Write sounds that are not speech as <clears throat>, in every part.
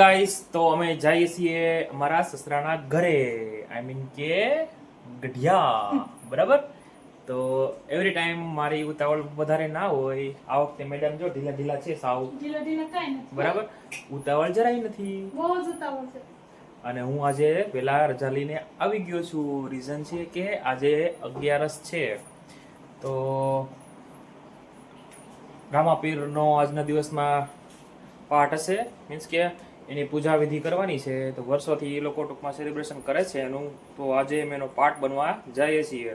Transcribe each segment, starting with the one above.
Guys તો અમે જઈએ છીએ અમારા સસરાના ઘરે. આઈ મીન કે ગઢિયા. બરાબર? તો એવરી ટાઈમ મારી ઉતાવળ વધારે ના હોય આ વખતે મેડમ જો ઢીલા ઢીલા છે સાવ. ઢીલા ઢીલા કાઈ નથી. બરાબર? ઉતાવળ જરાય નથી. બહુ જ ઉતાવળ છે. અને હું આજે પહેલા રજા લઈને આવી ગયો છું. રીઝન છે કે આજે અગિયારસ છે. તો રામાપીરનો આજના દિવસમાં પાઠ હશે. મીન્સ કે એની પૂજા વિધિ કરવાની છે તો વર્ષોથી એ લોકો ટૂંકમાં સેલિબ્રેશન કરે છે એનું. તો આજે અમે એનો પાર્ટ બનવા જઈએ છીએ.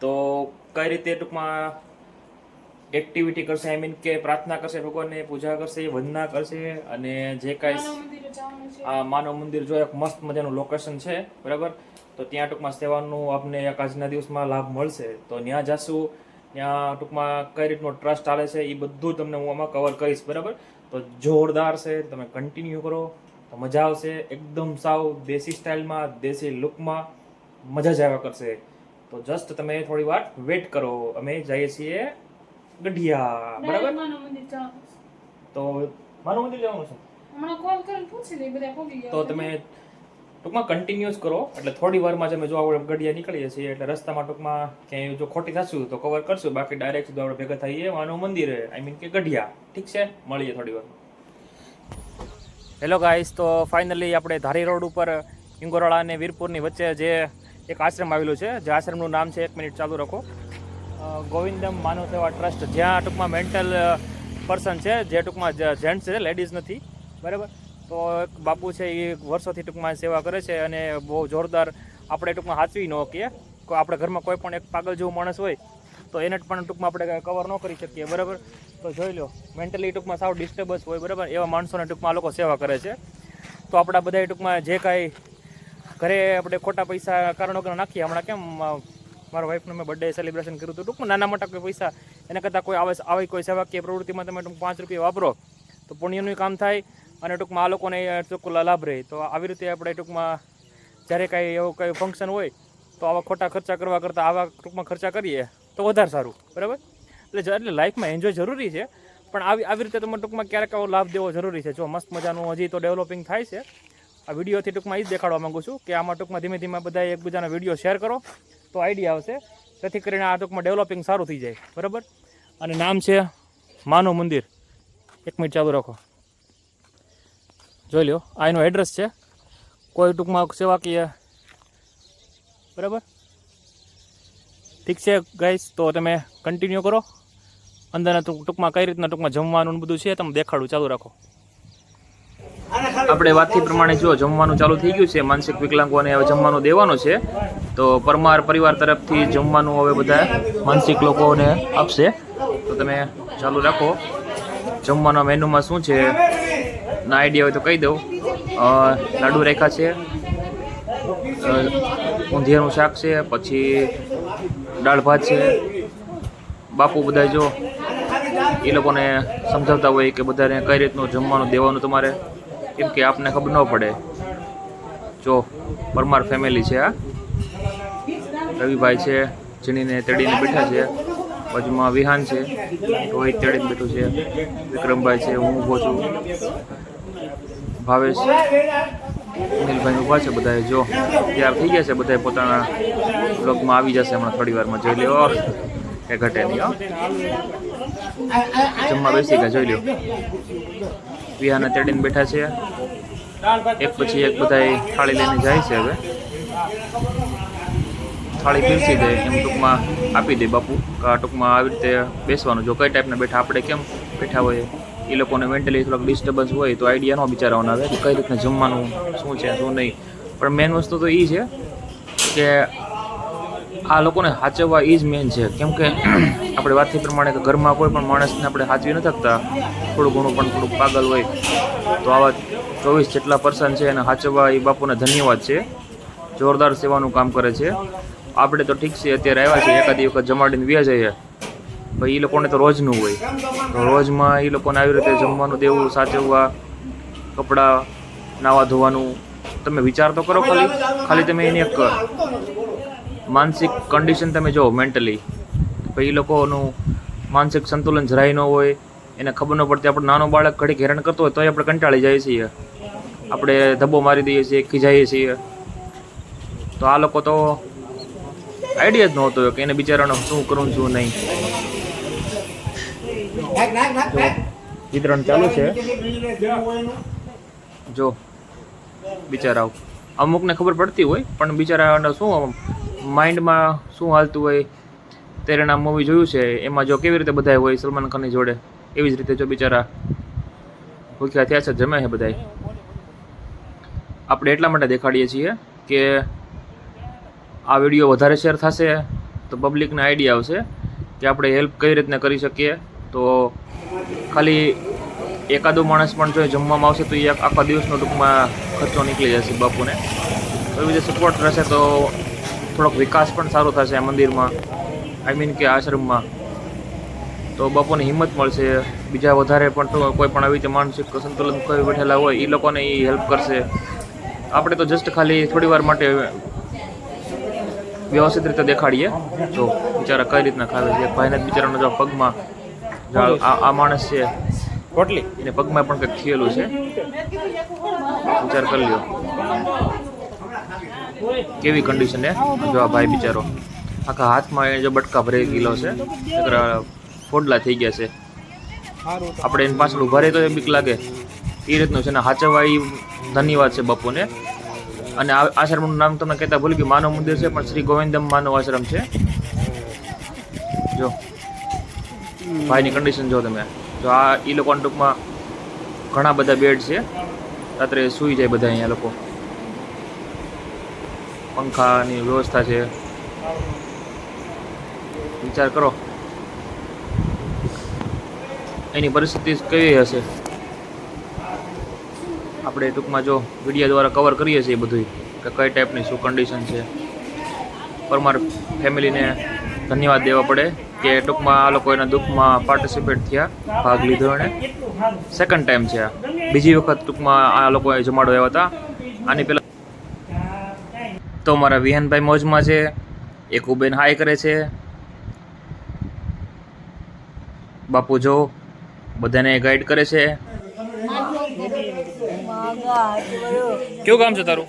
તો કઈ રીતે ટૂંકમાં એક્ટિવિટી કરશે? આઈ મીન કે પ્રાર્થના કરશે ભગવાનને પૂજા કરશે વંદના કરશે અને જે કાંઈ આ માનવ મંદિર જો એક મસ્ત મજાનું લોકેશન છે બરાબર? તો ત્યાં ટૂંકમાં સેવાનું આપને એક આજના દિવસમાં લાભ મળશે. તો ત્યાં જશું ત્યાં ટૂંકમાં કઈ રીતનો ટ્રસ્ટ ચાલે છે એ બધું તમને હું આમાં કવર કરીશ બરાબર? તો જોરદાર છે તમે કન્ટિન્યુ કરો. તો મજા આવશે. એકદમ સાવ દેશી સ્ટાઇલમાં દેશી લુકમાં મજા જ આવ્યા કરશે. તો જસ્ટ તમે થોડી વાર વેટ કરો. અમે જઈએ છીએ ગઢિયા. બરાબર? તો મારું મંદિર જવાનું છે? તો તમે ટૂંકમાં કન્ટિન્યુઅસ કરો. એટલે થોડી વારમાં જ અમે જો આપણે ગઢિયા નીકળીએ છીએ, એટલે રસ્તામાં ટૂંકમાં ક્યાંય જો ખોટી થશું તો કવર કરશું. બાકી ડાયરેક્ટ સુધી આપણે ભેગા થઈએ માનવ મંદિર. આઈ મીન કે ગઢિયા. ઠીક છે? મળીએ થોડી વાર હેલો ગાઈસ તો ફાઇનલી આપણે ધારી રોડ ઉપર ઇંગોરાળા અને વીરપુરની વચ્ચે જે એક આશ્રમ આવેલું છે, જે આશ્રમનું નામ છે, એક મિનિટ ચાલુ રાખો. ગોવિંદમ માનવ સેવા ટ્રસ્ટ, જ્યાં ટૂંકમાં મેન્ટલ પર્સન છે, જે ટૂંકમાં જેન્ટ્સ છે લેડીઝ નથી. બરાબર? તો એક બાપુ છે એ વર્ષોથી ટૂંકમાં સેવા કરે છે અને બહુ જોરદાર આપણે ટૂંકમાં હાચવી ન કે આપણે ઘરમાં કોઈ પણ એક પાગલ જેવું માણસ હોય, તો એને પણ ટૂંકમાં આપણે કવર ન કરી શકીએ, બરાબર? તો જોઈ લો મેન્ટલી ટૂંકમાં સાવ ડિસ્ટર્બન્સ હોય, બરાબર? એવા માણસોને ટૂંકમાં લોકો સેવા કરે છે. તો આપણા બધા ટૂંકમાં જે કાંઈ ઘરે આપણે ખોટા પૈસા કારણો કે નાખીએ, હમણાં કેમ મારા વાઈફનું મેં બર્થડે સેલિબ્રેશન કર્યું હતું, ટૂંકમાં નાના મોટા કોઈ પૈસા, એના કરતાં કોઈ આવે, આવી કોઈ સેવાકીય પ્રવૃત્તિમાં તમે પાંચ રૂપિયા વાપરો, તો પુણ્યનું કામ થાય અને ટૂંકમાં આ લોકોને ચોખ્ખું લાભ રહે. તો આવી રીતે આપણે ટૂંકમાં જ્યારે કાંઈ એવું કંઈ ફંક્શન હોય, તો આવા ખોટા ખર્ચા કરવા કરતાં આવા ટૂંકમાં ખર્ચા કરીએ તો વધારે સારું. બરાબર? એટલે એટલે લાઈફમાં એન્જોય જરૂરી છે. પણ આવી આવી રીતે તમે ટૂંકમાં ક્યારેક આવો લાભ દેવો જરૂરી છે. જો મસ્ત મજાનું હજી તો ડેવલપિંગ થાય છે. આ વિડીયોથી ટૂંકમાં એ જ દેખાડવા માગું છું કે આમાં ટૂંકમાં ધીમે ધીમે બધા એકબીજાના વીડિયો શેર કરો, તો આઈડિયા આવશે. જેથી કરીને આ ટૂંકમાં ડેવલપિંગ સારું થઈ જાય. બરાબર? અને નામ છે માનવ મંદિર. એક મિનિટ ચાલુ રાખો. જોઈ લો આ એનું એડ્રેસ છે. કોઈ ટૂંકમાં સેવાકીય બરાબર? ઠીક છે ગાઈસ તો તમે કન્ટિન્યુ કરો. અંદરના ટૂંક- ટૂંકમાં કઈ રીતના ટૂંકમાં જમવાનું બધું છે, તમે દેખાડું ચાલુ રાખો. આપણે વાતથી પ્રમાણે જો જમવાનું ચાલુ થઈ ગયું છે, માનસિક વિકલાંગોને હવે જમવાનું દેવાનું છે. તો પરમાર પરિવાર તરફથી જમવાનું હવે બધા માનસિક લોકોને આપશે. તો તમે ચાલુ રાખો. જમવાના મેનુમાં શું છે? ના આઈડિયા હોય તો કહી દઉં. લાડુ રેખા છે. ઊંધિયાનું શાક છે, પછી દાળ ભાત છે. બાપુ બધા જો, એ લોકોને સમજાવતા હોય કે બધાને કઈ રીતનું જમવાનું દેવાનું તમારે. કેમ કે આપને ખબર ન પડે. જો, પરમાર ફેમિલી છે આ. રવિભાઈ છે જીણીને તેડીને બેઠા છે. બાજુમાં વિહાન છે, રોહિત તેડીને બેઠું છે. વિક્રમભાઈ છે, હું ઊભો છું. ભાવેશ અનિલભાઈ ઊભા છે બધા જો, તૈયાર થઈ ગયા છે બધા પોતાના બ્લોગમાં આવી જશે હમણાં થોડી વારમાં. જોઈ લો કે ઘટે નહીં જમવા બેસી ગયા, જોઈ લો વિહાને તેડીને બેઠા છે. એક પછી એક બધા થાળી લઈને જાય છે હવે. થાળી પીરસી દે, એમ ટૂંકમાં આપી દે બાપુ. ટૂંકમાં આવી રીતે બેસવાનું. જો કઈ ટાઈપના બેઠા, આપણે કેમ બેઠા હોય? એ લોકોને મેન્ટલી થોડોક ડિસ્ટર્બન્સ હોય તો આઈડિયા ન બિચારાઓને આવે કે કઈ રીતના જમવાનું, શું છે, શું નહીં. પણ મેઇન વસ્તુ તો એ છે કે આ લોકોને સાચવવા એ જ મેઇન છે. કેમ કે <clears throat> આપણે વાતથી પ્રમાણે કે ઘરમાં કોઈ પણ માણસને આપણે સાચવી ન શકતા, થોડું ઘણું પણ થોડુંક પાગલ હોય, તો આવા ચોવીસ જેટલા પર્સન છે એને સાચવવા એ બાપુને ધન્યવાદ છે. જોરદાર સેવાનું કામ કરે છે. આપણે તો ઠીક છે અત્યારે આવ્યા છીએ, એકાદી વખત જમાડીને વ્યા જઈએ. ભાઈ એ લોકોને તો રોજનું હોય. તો રોજમાં એ લોકોને આવી રીતે જમવાનું દેવું, સાચવવા, કપડાં, નાવા ધોવાનું, તમે વિચાર તો કરો ખાલી. ખાલી તમે એની એક માનસિક કન્ડિશન તમે જુઓ મેન્ટલી ભાઈ એ લોકોનું માનસિક સંતુલન જરાય ન હોય. એને ખબર ન પડતી. આપણે નાનો બાળક ઘડીક હેરાન કરતો હોય તોય આપણે કંટાળી જઈએ છીએ. આપણે ધબ્બો મારી દઈએ છીએ ખીજાઈએ છીએ. તો આ લોકો તો આઈડિયા જ નહોતો કે એને બિચારાનો શું કરવું શું નહીં. જો વિતરણ ચાલુ છે. જો બિચારાઓ. અમુકને ખબર પડતી હોય પણ બિચારાને શું માઇન્ડમાં શું હાલતું હોય તેરેના મૂવી જોયું છે એમાં જો કેવી રીતે બધા હોય સલમાન ખાનની જોડે એવી જ રીતે જો બિચારા ભૂખ્યા થયા છે જમે છે બધાય. આપણે એટલા માટે દેખાડીએ છીએ કે આ વીડિયો વધારે શેર થશે તો પબ્લિકને આઈડિયા આવશે કે આપણે હેલ્પ કઈ રીતના કરી શકીએ. તો ખાલી એકાદો માણસ પણ જો જમવામાં આવશે તો એ આખા દિવસનો ટૂંકમાં ખર્ચો નીકળી જશે બાપુને. તો એવી રીતે સપોર્ટ રહેશે તો થોડોક વિકાસ પણ સારો થશે આ મંદિરમાં. આઈ મીન કે આશ્રમમાં. તો બાપુને હિંમત મળશે. બીજા વધારે પણ કોઈ પણ આવી રીતે માનસિક સંતુલન કરી બેઠેલા હોય એ લોકોને એ હેલ્પ કરશે. આપણે તો જસ્ટ ખાલી થોડી વાર માટે વ્યવસ્થિત રીતે દેખાડીએ. જો, બિચારા કઈ રીતના ખાવે છે? ભાઈને બિચારાનો જો પગમાં આ- આ માણસ છે. રોટલી એને પગમાં પણ કંઈક થયેલું છે. વિચાર કરી લ્યો. કેવી કન્ડિશન છે? જો આ ભાઈ બિચારો. આખા હાથમાં એ જો બટકા ભરાઈ ગયેલો છે. ફોડલા થઈ ગયા છે. આપણે એની પાછળ ઊભા રહીએ તો એ બીક લાગે. એ રીતનું છે ને હાચવવા એ ધન્યવાદ છે બાપુને. અને આ આશ્રમનું નામ તમને કહેતા ભૂલ ગયું. માનવ મંદિર છે પણ શ્રી ગોવિંદમ માનવ આશ્રમ છે. જો. ભાઈની કન્ડિશન જો તમે. જો આ એ લોકોના ટૂંકમાં ઘણા બધા બેડ છે. રાત્રે સૂઈ જાય બધા અહીંયા લોકો. પંખાની વ્યવસ્થા છે. વિચાર કરો. એની પરિસ્થિતિ કેવી હશે? આપણે ટૂંકમાં જો વીડિયો દ્વારા કવર કરીએ છીએ બધું કે કઈ ટાઈપની શું કન્ડિશન છે. પરમાર ફેમિલીને ધન્યવાદ દેવા પડે. કે ટૂંકમાં આ લોકો એના દુઃખમાં પાર્ટિસિપેટ થયા ભાગ લીધો એણે. સેકન્ડ ટાઈમ છે આ. બીજી વખત ટૂંકમાં આ લોકોએ જમાડો આવ્યા હતા. આની પહેલાં તો મારા વિહાનભાઈ મોજમાં છે એક ઉબેન હાય કરે છે. બાપુ જો બધાને ગાઈડ કરે છે. કેવું કામ છે તારું?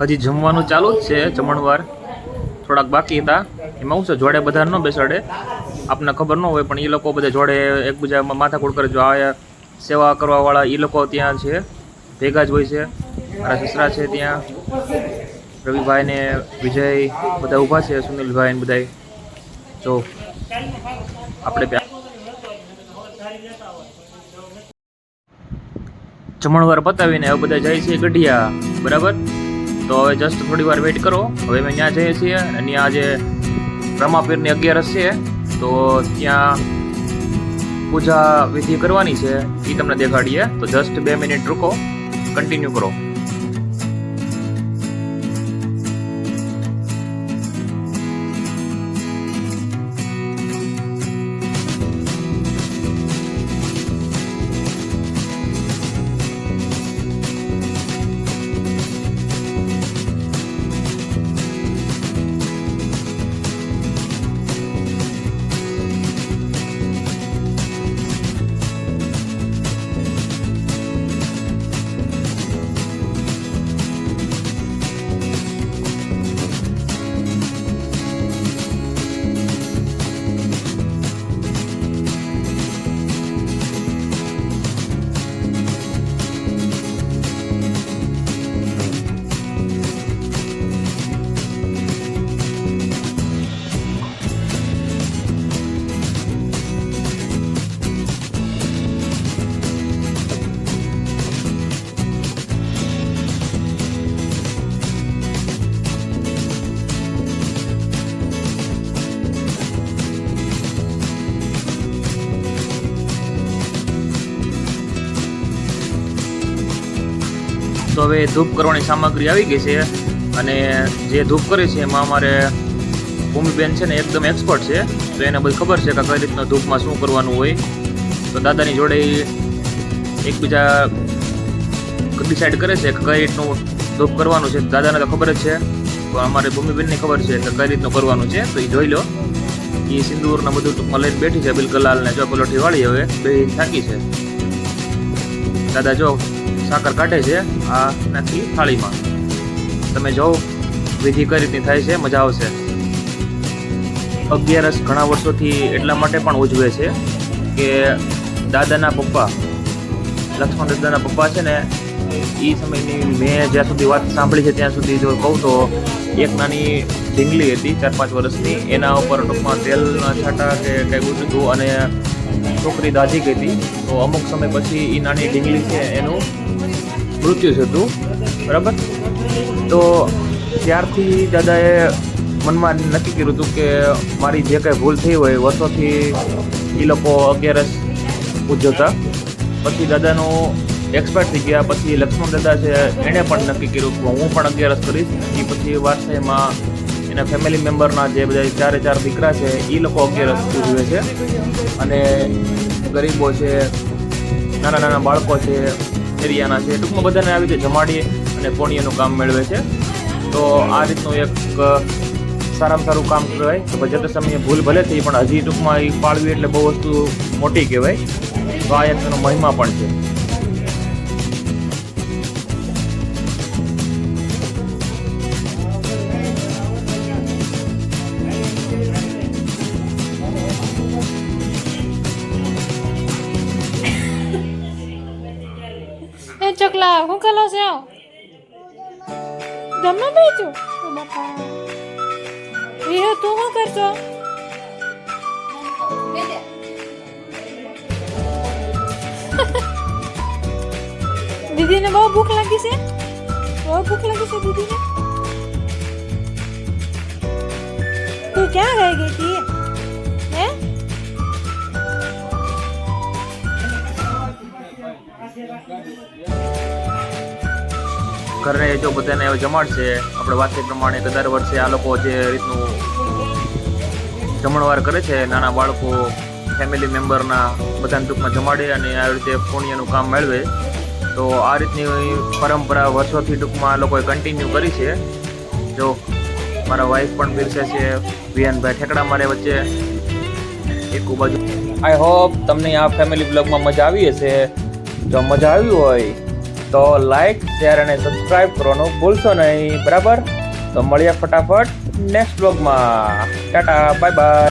હજી જમવાનું ચાલુ જ છે જમણવાર થોડાક બાકી હતા. એમાં શું છે, જોડે બધા ન બેસાડે. આપને ખબર ન હોય, પણ એ લોકો બધા જોડે એકબીજામાં માથાકૂટ કરે. જો આ સેવા કરવાવાળા એ લોકો ત્યાં છે, ભેગા જ હોય છે. મારા સસરા છે ત્યાં. રવિભાઈ ને વિજય બધા ઊભા છે, સુનિલભાઈ ને બધા જો, આપણે જમણવાર પતાવીને હવે બધા જાય છે ગઢિયા. બરાબર? તો હવે જસ્ટ થોડી વાર વેઇટ કરો. હવે અમે ત્યાં જઈએ છીએ અને ત્યાં આજે રમાપીરની અગિયારસ છે, તો ત્યાં પૂજા વિધિ કરવાની છે એ તમને દેખાડીએ. તો જસ્ટ બે મિનિટ રૂકો. કન્ટિન્યુ કરો. તો હવે ધૂપ કરવાની સામગ્રી આવી ગઈ છે અને જે ધૂપ કરે છે એમાં અમારે ભૂમિબેન છે ને એકદમ એક્સપર્ટ છે. તો એને બધી ખબર છે કે કઈ રીતના ધૂપમાં શું કરવાનું હોય. તો દાદાની જોડે એકબીજા ડિસાઈડ કરે છે કે કઈ રીતનું ધૂપ કરવાનું છે. દાદાને તો ખબર જ છે. તો અમારે ભૂમિબેનની ખબર છે કે કઈ રીતનું કરવાનું છે. તો એ જોઈ લો. એ સિંદૂરના બધું ટૂંકમાં લઈને બેઠી છે બિલકલાલ ને ચોપલોઠી વાળી હવે, બે થાકી છે. દાદા, જો સાકર કાઢે છે આ નાખી થાળીમાં. તમે જો વિધિ કઈ રીતની થાય છે, મજા આવશે. અગિયારસ ઘણા વર્ષોથી એટલા માટે પણ ઉજવે છે કે દાદાના પપ્પા, લક્ષ્મણ દાદાના પપ્પા છે ને, એ સમયની મેં જ્યાં સુધી વાત સાંભળી છે ત્યાં સુધી જો કહું તો એક નાની ઢીંગલી હતી, ચાર પાંચ વર્ષની. એના ઉપર ટૂંકમાં તેલના છાંટા કે કંઈ ઉડતું અને છોકરી દાઝી ગઈ હતી. તો અમુક સમય પછી એ નાની ઢીંગલી છે એનું મૃત્યુ થયું બરાબર? તો ત્યારથી દાદાએ મનમાં નક્કી કર્યું હતું કે મારી જે કંઈ ભૂલ થઈ હોય વર્ષોથી એ લોકો અગિયારસ ઉજવતા. પછી દાદાનું એક્સપર્ટ થઈ ગયા, પછી લક્ષ્મણ દાદા છે એણે પણ નક્કી કર્યું કે હું પણ અગિયારસ કરીશ. એ પછી વારસાઈમાં એના ફેમિલી મેમ્બરના જે બધા ચારે ચાર દીકરા છે એ લોકો અગિયારસ ઉજવે છે. અને ગરીબો છે, નાના નાના બાળકો છે એરિયાના છે, ટૂંકમાં બધાને આવી રીતે જમાડીએ અને પુણ્યનું કામ મેળવે છે. તો આ રીતનું એક સારામાં સારું કામ કહેવાય. તો સમયે ભૂલ ભલે થઈ, પણ હજી ટૂંકમાં એ પાળવી એટલે બહુ વસ્તુ મોટી કહેવાય. તો આ એક તેનો મહિમા પણ છે. ચકલા હું કલો છે? જમવા બેઠું ઓ બાપા એ તું શું કરશો? દીદીને બહુ ભૂખ લાગી છે? બહુ ભૂખ લાગી છે દીદીને? તું ક્યાં ગઈ ગઈ હતી? ઘરને જો બધાને જમાડશે, આપણે વાત પ્રમાણે કે દર વર્ષે આ લોકો જે રીતનું જમણવાર કરે છે, નાના બાળકો ફેમિલી મેમ્બરના બધાને ટૂંકમાં જમાડે અને આ રીતે પુણ્યનું કામ મેળવે. તો આ રીતની પરંપરા વર્ષોથી ટૂંકમાં આ લોકોએ કન્ટિન્યુ કરી છે. જો મારા વાઈફ પણ પીરસે છે વિહાનભાઈ ઠેકડા મારે વચ્ચે. એક બાજુ આઈ હોપ તમને આ ફેમિલી બ્લોગમાં મજા આવી હશે. જો મજા આવી હોય તો લાઈક શેર અને સબસ્ક્રાઈબ કરવાનું ભૂલશો નહીં, બરાબર? તો મળીએ ફટાફટ નેક્સ્ટ બ્લોગમાં ટાટા બાય બાય